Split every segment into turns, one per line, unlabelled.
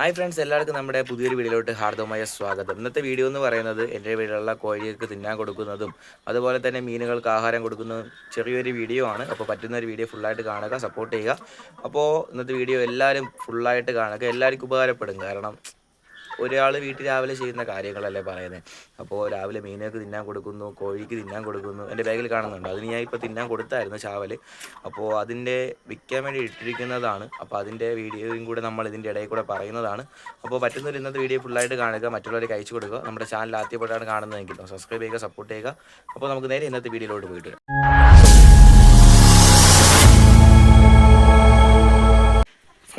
Hi friends എല്ലാവർക്കും നമ്മുടെ പുതിയൊരു വീഡിയോയിലോട്ട് ഹാർദവമായ സ്വാഗതം. ഇന്നത്തെ വീഡിയോ എന്ന് പറയുന്നത് എന്റെ വീട്ടിലുള്ള കോഴികൾക്ക് തിന്നാൻ കൊടുക്കുന്നതും അതുപോലെ തന്നെ മീനുകൾക്ക് ആഹാരം കൊടുക്കുന്നതും ചെറിയൊരു വീഡിയോ ആണ്. അപ്പോൾ പറ്റുന്ന ഒരു വീഡിയോ ഫുള്ളായിട്ട് കാണുക സപ്പോർട്ട് ചെയ്യുക. അപ്പോൾ ഇന്നത്തെ വീഡിയോ എല്ലാവരും ഫുള്ളായിട്ട് കാണുക. എല്ലാവർക്കും ഉപകാരപ്പെടും. കാരണം ഒരാൾ വീട്ടിൽ രാവിലെ ചെയ്യുന്ന കാര്യങ്ങളല്ലേ പറയുന്നത് അപ്പോൾ രാവിലെ മീനുകൾക്ക് തിന്നാൻ കൊടുക്കുന്നു കോഴിക്ക് തിന്നാൻ കൊടുക്കുന്നു എന്റെ ബാഗിൽ കാണുന്നുണ്ട്. അതിന് ഞാൻ ഇപ്പോൾ തിന്നാൻ കൊടുത്തായിരുന്നു ചാവൽ അപ്പോൾ അതിന്റെ വിൽക്കാൻ വേണ്ടി ഇട്ടിരിക്കുന്നതാണ്. അപ്പോൾ അതിന്റെ വീഡിയോയും കൂടെ നമ്മൾ ഇതിന്റെ ഇടയിൽ കൂടെ പറയുന്നതാണ്. അപ്പോൾ പറ്റുന്നൊരു ഇന്നത്തെ വീഡിയോ ഫുള്ളായിട്ട് കാണുക മറ്റുള്ളവരെ അയച്ചു കൊടുക്കുക. നമ്മുടെ ചാനൽ ആദ്യപ്പെട്ടാണ് കാണുന്നതെങ്കിൽ സബ്സ്ക്രൈബ് ചെയ്യുക സപ്പോർട്ട് ചെയ്യുക. അപ്പോൾ നമുക്ക് നേരെ ഇന്നത്തെ വീഡിയോയിലോട്ട് പോയിട്ട്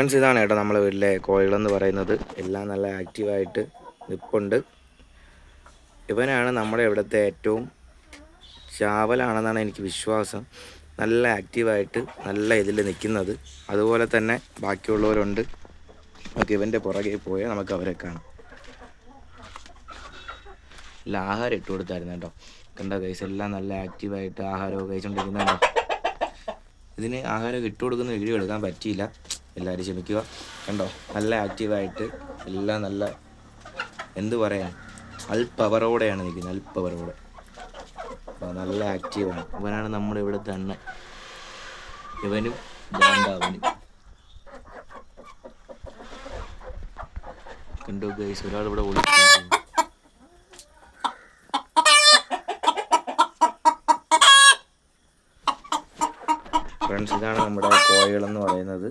ഫ്രണ്ട്സ് ഇതാണ് കേട്ടോ നമ്മളെ വീട്ടിലെ കോഴികളെന്ന് പറയുന്നത്. എല്ലാം നല്ല ആക്റ്റീവായിട്ട് നിൽപ്പുണ്ട് ഇവനാണ് നമ്മുടെ ഇവിടുത്തെ ഏറ്റവും ചാവലാണെന്നാണ് എനിക്ക് വിശ്വാസം. നല്ല ആക്റ്റീവായിട്ട് നല്ല ഇതിൽ നിൽക്കുന്നത്. അതുപോലെ തന്നെ ബാക്കിയുള്ളവരുണ്ട്. നമുക്ക് ഇവന്റെ പുറകെ പോയാൽ നമുക്ക് അവരെ കാണാം. ഇല്ല ആഹാരം ഇട്ട് കൊടുത്തായിരുന്നു കേട്ടോ. കണ്ട കൈസ് എല്ലാം നല്ല ആക്റ്റീവായിട്ട് ആഹാരമൊക്കെ കഴിച്ചുകൊണ്ടിരിക്കുന്നുണ്ടോ ഇതിന് ആഹാരം ഇട്ട് കൊടുക്കുന്ന വീഡിയോ എടുക്കാൻ പറ്റിയില്ല. എല്ലാവരും ക്ഷമിക്കുക. കണ്ടോ? നല്ല ആക്റ്റീവായിട്ട് എല്ലാം നല്ല എന്ത് പറയാൻ അൽപ്പവറോടെയാണ് നിൽക്കുന്നത് അൽപ്പവറോടെ. നല്ല ആക്റ്റീവാണ് ഇവനാണ് നമ്മുടെ ഇവിടെ തന്നെ ഇവനും ജാണ്ടാവനും കണ്ടോ ഗൈസ് ഒരാൾ ഇവിടെ ഒളിച്ചു ഫ്രണ്ട്സ് ഇതാണ് നമ്മുടെ കോഴികളെന്ന് പറയുന്നത്.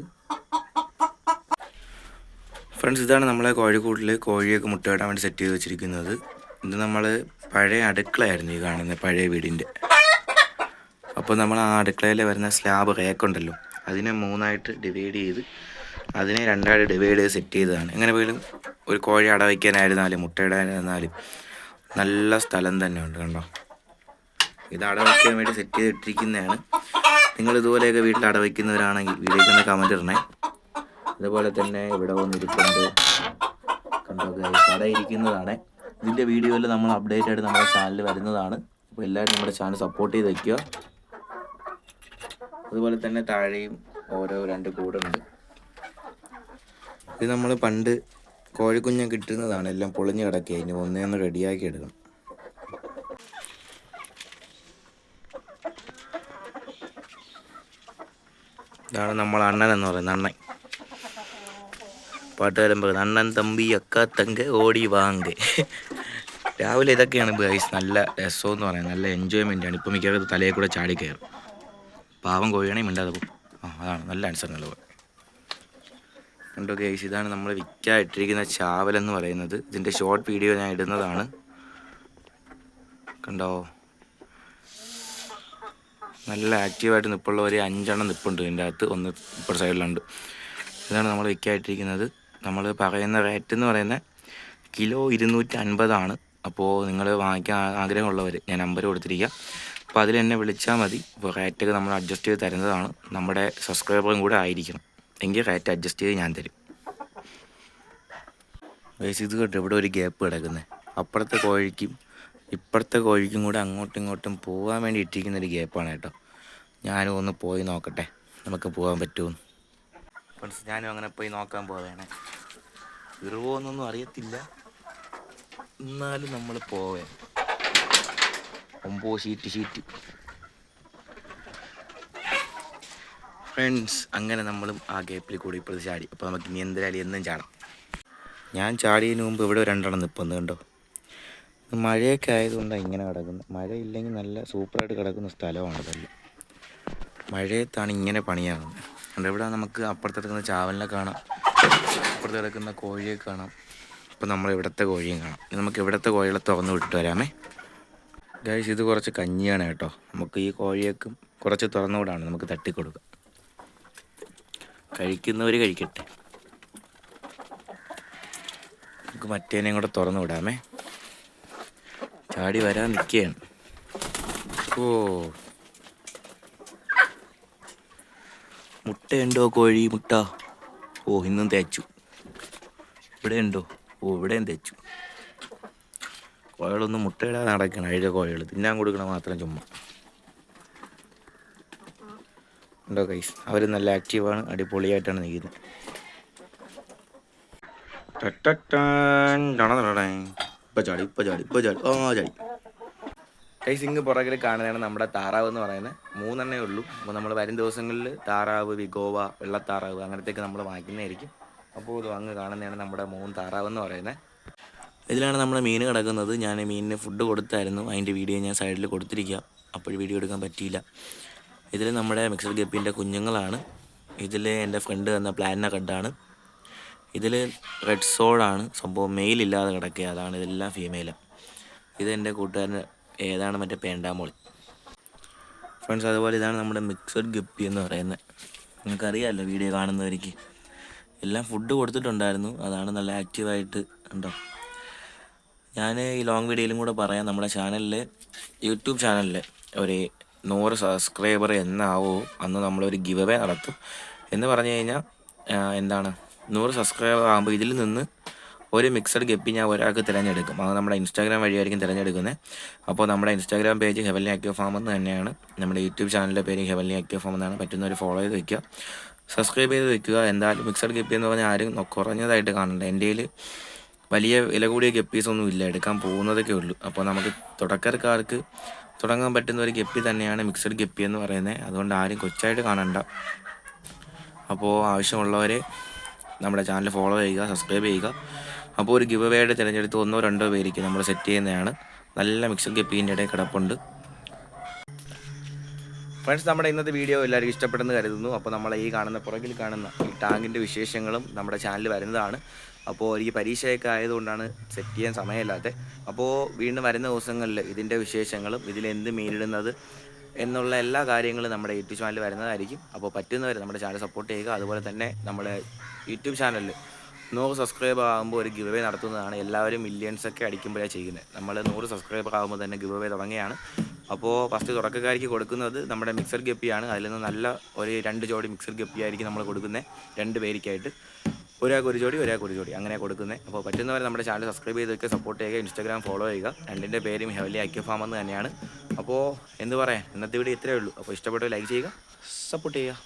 ഫ്രണ്ട്സ് ഇതാണ് നമ്മളെ കോഴിക്കൂട്ടിൽ കോഴിയൊക്കെ മുട്ടയിടാൻ വേണ്ടി സെറ്റ് ചെയ്ത് വെച്ചിരിക്കുന്നത്. ഇത് നമ്മൾ പഴയ അടുക്കളയായിരുന്നു ഈ കാണുന്നത് പഴയ വീടിന്റെ. അപ്പോൾ നമ്മൾ ആ അടുക്കളയിൽ വരുന്ന സ്ലാബ് റേക്കുണ്ടല്ലോ അതിനെ മൂന്നായിട്ട് ഡിവൈഡ് ചെയ്ത് അതിനെ രണ്ടായിട്ട് ഡിവൈഡ് ചെയ്ത് സെറ്റ് ചെയ്തതാണ്. എങ്ങനെ പോലും ഒരു കോഴി അട വയ്ക്കാനായിരുന്നാലും മുട്ടയിടാനായിരുന്നാലും നല്ല സ്ഥലം തന്നെ ഉണ്ട് കണ്ടോ? ഇത് അട വയ്ക്കാൻ വേണ്ടി സെറ്റ് ചെയ്തിട്ടിരിക്കുന്നതാണ്. നിങ്ങൾ ഇതുപോലെയൊക്കെ വീട്ടിൽ അട വയ്ക്കുന്നവരാണെങ്കിൽ വീഡിയോയ്ക്ക് കമന്റ് ഇടണേ. അതുപോലെ തന്നെ ഇവിടെ വന്നിരിക്കുന്നത് കണ്ടോ കട ഇരിക്കുന്നതാണ്. ഇതിന്റെ വീഡിയോയിൽ നമ്മൾ അപ്ഡേറ്റ് ആയിട്ട് നമ്മുടെ ചാനൽ വരുന്നതാണ്. അപ്പോൾ എല്ലാവരും നമ്മുടെ ചാനൽ സപ്പോർട്ട് ചെയ്ത് വയ്ക്കുക അതുപോലെ തന്നെ താഴെയും ഓരോ രണ്ട് കൂടുണ്ട്. ഇത് നമ്മൾ പണ്ട് കോഴിക്കുഞ്ഞ് കിട്ടുന്നതാണ്. എല്ലാം പൊളിഞ്ഞ് കിടക്കുക. ഇനി ഒന്നേ ഒന്ന് റെഡിയാക്കി എടുക്കണം. ഇതാണ് നമ്മൾ അണ്ണൻ എന്ന് പറയുന്നത് അണ്ണൻ. പാട്ടുകാരൻ പറയുന്നത് അണ്ണൻ തമ്പി അക്ക തങ്ക ഓടി വാങ്ക. രാവിലെ ഇതൊക്കെയാണ് ഗൈസ് നല്ല രസമെന്ന് പറയുന്നത് നല്ല എൻജോയ്മെന്റ് ആണ്. ഇപ്പം മിക്കവാറും തലയിൽ കൂടെ ചാടി കയറും പാവം കോഴിയാണെങ്കിൽ മിണ്ടാതെ പോകും. ആ അതാണ് നല്ല ആൻസർ നല്ല കണ്ടോ ഗൈസ് ഇതാണ് നമ്മൾ വിൽക്കാൻ ഇട്ടിരിക്കുന്ന എന്ന് പറയുന്നത്. ഇതിന്റെ ഷോർട്ട് വീഡിയോ ഞാൻ ഇടുന്നതാണ്. കണ്ടോ? നല്ല ആക്റ്റീവായിട്ട് നിപ്പുള്ള ഒരു അഞ്ചെണ്ണം നിപ്പുണ്ട് ഇതിന്റെ അകത്ത്. ഒന്ന് ഇപ്പുറ സൈഡിലുണ്ട് ഇതാണ് നമ്മൾ വിൽക്കായിട്ടിരിക്കുന്നത് നമ്മൾ പറയുന്ന റേറ്റ് എന്ന് പറയുന്നത് കിലോ ഇരുന്നൂറ്റി അൻപതാണ് അപ്പോൾ നിങ്ങൾ വാങ്ങിക്കാൻ ആഗ്രഹമുള്ളവർ ഞാൻ നമ്പർ കൊടുത്തിരിക്കുക അപ്പോൾ അതിൽ എന്നെ വിളിച്ചാൽ മതി ഇപ്പോൾ റേറ്റൊക്കെ നമ്മൾ അഡ്ജസ്റ്റ് ചെയ്ത് തരുന്നതാണ്. നമ്മുടെ സബ്സ്ക്രൈബറും കൂടെ ആയിരിക്കണം. എങ്കിൽ റേറ്റ് അഡ്ജസ്റ്റ് ചെയ്ത് ഞാൻ തരും. വേസ് ഇത് കേട്ടോ ഇവിടെ ഒരു ഗ്യാപ്പ് കിടക്കുന്നത് അപ്പുറത്തെ കോഴിക്കും ഇപ്പുറത്തെ കോഴിക്കും കൂടെ അങ്ങോട്ടും ഇങ്ങോട്ടും പോകാൻ വേണ്ടി ഇട്ടിരിക്കുന്ന ഒരു ഗ്യാപ്പാണ് കേട്ടോ. ഞാനും ഒന്ന് പോയി നോക്കട്ടെ. നമുക്ക് പോകാൻ പറ്റുമോ ഫ്രണ്ട്സ് ഞാനും അങ്ങനെ പോയി നോക്കാൻ പോവുകയാണ് ഇറുവോന്നൊന്നും അറിയത്തില്ല. എന്നാലും നമ്മൾ പോവേ. ഒമ്പോ ഷീറ്റ് ഷീറ്റ് ഫ്രണ്ട്സ് അങ്ങനെ നമ്മളും ആ ഗേപ്പിൽ കൂടി ഇപ്പോഴത്തെ ചാടി. അപ്പോൾ നമുക്ക് ഇനി എന്തായാലും എന്നും ചാടാം. ഞാൻ ചാടിയതിന് മുമ്പ് ഇവിടെ രണ്ടെണ്ണം നിൽപ്പുന്നു കണ്ടോ? മഴയൊക്കെ ആയതുകൊണ്ടാണ് ഇങ്ങനെ കിടക്കുന്നത്. മഴയില്ലെങ്കിൽ നല്ല സൂപ്പറായിട്ട് കിടക്കുന്ന സ്ഥലമാണ് ഇതെല്ലാം. മഴയത്താണ് ഇങ്ങനെ പണിയാകുന്നത് അതുകൊണ്ട് ഇവിടെ നമുക്ക് അപ്പുറത്ത് കിടക്കുന്ന ചാവലിനെ കാണാം. അപ്പുറത്ത് കിടക്കുന്ന കോഴിയെ കാണാം. അപ്പം നമ്മൾ ഇവിടുത്തെ കോഴിയും കാണാം. നമുക്ക് ഇവിടുത്തെ കോഴികളെ തുറന്ന് വിട്ട് വരാമേ. ഗൈസ് ഇത് കുറച്ച് കഞ്ഞിയാണ് കേട്ടോ. നമുക്ക് ഈ കോഴിയേക്കും കുറച്ച് തുറന്നു വിടാണ് നമുക്ക് തട്ടിക്കൊടുക്കാം. കഴിക്കുന്നവർ കഴിക്കട്ടെ. നമുക്ക് മറ്റേനെയും കൂടെ തുറന്നു വിടാമേ. ചാടി വരാൻ നിൽക്കുകയാണ്. ഓ. മുട്ടയുണ്ടോ കോഴി മുട്ട? ഓ ഇന്നും തേച്ചു. ഇവിടെ ഉണ്ടോ ഓ ഇവിടെയും തേച്ചു. കോഴികളൊന്നും മുട്ടയിടാതെ നടക്കണം അഴുക കോഴികൾ തിന്നാൻ കൊടുക്കണം മാത്രം ചുമ്മാ. ഉണ്ടോ കൈസ് അവർ നല്ല ആക്റ്റീവാണ് അടിപൊളിയായിട്ടാണ് നിൽക്കുന്നത്. ടണടടടൻ. ഇപ്പൊ ചാടി ഇപ്പൊ ചാടി ഇപ്പൊ ചാടി. ആ ചാടി. സിംഗ് പുറകിൽ കാണുന്നതാണ് നമ്മുടെ താറാവ് എന്ന് പറയുന്നത്. മൂന്നെണ്ണേ ഉള്ളൂ. അപ്പോൾ നമ്മൾ വരും ദിവസങ്ങളിൽ താറാവ് വിഗോവ വെള്ളത്താറാവ് അങ്ങനത്തെയൊക്കെ നമ്മൾ വാങ്ങിക്കുന്നതായിരിക്കും. അപ്പോൾ ഇത് അങ്ങ് കാണുന്നതാണ് നമ്മുടെ മൂന്ന് താറാവ് എന്ന് പറയുന്നത്. ഇതിലാണ് നമ്മൾ മീൻ കിടക്കുന്നത്. ഞാൻ മീനിന് ഫുഡ് കൊടുത്തായിരുന്നു. അതിന്റെ വീഡിയോ ഞാൻ സൈഡിൽ കൊടുത്തിരിക്കുക അപ്പോൾ വീഡിയോ എടുക്കാൻ പറ്റിയില്ല. ഇതിൽ നമ്മുടെ മിക്സർ ഗപ്പിന്റെ കുഞ്ഞുങ്ങളാണ്. ഇതിൽ എന്റെ ഫ്രണ്ട് തന്ന പ്ലാന കഡാണ് ഇതിൽ റെഡ് സോഡാണ് സംഭവം മെയിലില്ലാതെ കിടക്കുക അതാണ് ഇതെല്ലാം ഫീമെയിലാണ് ഇത് എന്റെ കൂട്ടുകാരൻ ഏതാണ് മറ്റേ പേണ്ടാമോളി? ഫ്രണ്ട്സ് അതുപോലെ ഇതാണ് നമ്മുടെ മിക്സഡ് ഗപ്പി എന്ന് പറയുന്നത്. നിങ്ങൾക്കറിയാമല്ലോ വീഡിയോ കാണുന്നവർക്ക്. എല്ലാം ഫുഡ് കൊടുത്തിട്ടുണ്ടായിരുന്നു. അതാണ് നല്ല ആക്റ്റീവായിട്ട് ഉണ്ടോ? ഞാൻ ഈ ലോങ് വീഡിയോയിലും കൂടെ പറയാം. നമ്മുടെ ചാനലിൽ യൂട്യൂബ് ചാനലിൽ ഒരു നൂറ് സബ്സ്ക്രൈബർ എന്നാവോ. അന്ന് നമ്മളൊരു ഗിവ് അവേ നടത്തും. എന്ന് പറഞ്ഞു കഴിഞ്ഞാൽ എന്താണ്? നൂറ് സബ്സ്ക്രൈബർ ആകുമ്പോൾ ഇതിൽ നിന്ന് ഒരു മിക്സഡ് ഗപ്പി ഞാൻ ഒരാൾക്ക് തിരഞ്ഞെടുക്കും. അത് നമ്മുടെ ഇൻസ്റ്റാഗ്രാം വഴിയായിരിക്കും തിരഞ്ഞെടുക്കുന്നത്. അപ്പോൾ നമ്മുടെ Instagram page heavily active farm എന്ന് തന്നെയാണ്. നമ്മുടെ യൂട്യൂബ് ചാനലിന്റെ പേര് ഹെവലി ആക്റ്റീവ് ഫാം എന്നാണ്. പറ്റുന്ന ഒരു ഫോളോ ചെയ്ത് വയ്ക്കുക സബ്സ്ക്രൈബ് ചെയ്ത് വെക്കുക. എന്തായാലും മിക്സഡ് ഗപ്പി എന്ന് പറഞ്ഞാൽ ആരും കുറഞ്ഞതായിട്ട് കാണണ്ട. എന്റെ വലിയ വില കൂടിയ ഗപ്പീസ് ഒന്നും ഇല്ല. എടുക്കാൻ പോകുന്നതൊക്കെ ഉള്ളൂ. അപ്പോൾ നമുക്ക് തുടക്കക്കാർക്ക് തുടങ്ങാൻ പറ്റുന്ന ഒരു ഗപ്പി തന്നെയാണ് മിക്സഡ് ഗപ്പി എന്ന് പറയുന്നത്. അതുകൊണ്ട് ആരും കൊച്ചായിട്ട് കാണണ്ട. അപ്പോൾ ആവശ്യമുള്ളവരെ നമ്മുടെ ചാനൽ ഫോളോ ചെയ്യുക സബ്സ്ക്രൈബ് ചെയ്യുക. അപ്പോൾ ഒരു ഗിവ് വേയുടെ തിരഞ്ഞെടുത്ത് ഒന്നോ രണ്ടോ പേർക്ക് നമ്മൾ സെറ്റ് ചെയ്യുന്നതാണ്. നല്ല മിക്സഡ് ഗപ്പീന്റെ ഇടയിൽ കിടപ്പുണ്ട്. ഫ്രണ്ട്സ് നമ്മുടെ ഇന്നത്തെ വീഡിയോ എല്ലാവർക്കും ഇഷ്ടപ്പെടുന്നു കരുതുന്നു. അപ്പോൾ നമ്മൾ ഈ കാണുന്ന പുറകിൽ കാണുന്ന ഈ ടാങ്കിന്റെ വിശേഷങ്ങളും നമ്മുടെ ചാനലിൽ വരുന്നതാണ്. അപ്പോൾ ഈ പരീക്ഷയൊക്കെ ആയതുകൊണ്ടാണ് സെറ്റ് ചെയ്യാൻ സമയമില്ലാത്തത് അപ്പോൾ വീണ്ടും വരുന്ന ദിവസങ്ങളിൽ ഇതിന്റെ വിശേഷങ്ങളും ഇതിലെന്ത് മീനിടുന്നത് എന്നുള്ള എല്ലാ കാര്യങ്ങളും നമ്മുടെ യൂട്യൂബ് ചാനലിൽ വരുന്നതായിരിക്കും. അപ്പോൾ പറ്റുന്നവർ നമ്മുടെ ചാനൽ സപ്പോർട്ട് ചെയ്യുക. അതുപോലെ തന്നെ നമ്മുടെ യൂട്യൂബ് ചാനലിൽ നൂറ് സബ്സ്ക്രൈബർ ആകുമ്പോൾ ഒരു ഗിവ് നടത്തുന്നതാണ്. എല്ലാവരും മില്യൺസ് ഒക്കെ അടിക്കുമ്പോഴാണ് ചെയ്യുന്നത്. നമ്മൾ നൂറ് സബ്സ്ക്രൈബർ ആകുമ്പോൾ തന്നെ ഗിവ് അവേ തുടങ്ങിയാണ് അപ്പോൾ ഫസ്റ്റ് തുടക്കക്കാർക്ക് കൊടുക്കുന്നത് നമ്മുടെ മിക്സർ ഗപ്പിയാണ്. അതിൽ നിന്ന് നല്ല ഒരു രണ്ട് ജോഡി മിക്സർ ഗപ്പി ആയിരിക്കും നമ്മൾ കൊടുക്കുന്നത്. രണ്ട് പേരിക്കായിട്ട്. ഒരാൾക്ക് ഒരു ജോഡി ഒരാൾക്ക് ഒരു ജോഡി. അങ്ങനെ കൊടുക്കുന്നത്. അപ്പോൾ പറ്റുന്നവരെ നമ്മുടെ ചാനൽ സബ്സ്ക്രൈബ് ചെയ്തൊക്കെ സപ്പോർട്ട് ചെയ്യുക ഇൻസ്റ്റാഗ്രാം ഫോളോ ചെയ്യുക. രണ്ടിന്റെ പേരും ഹെവലി ഐക്യ ഫാം എന്ന് തന്നെയാണ്. അപ്പോൾ എന്ത് പറയാൻ? ഇന്നത്തെ വീഡിയോ ഇത്രയേ ഉള്ളൂ. അപ്പോൾ ഇഷ്ടപ്പെട്ടവർ ലൈക്ക് ചെയ്യുക സപ്പോർട്ട് ചെയ്യുക.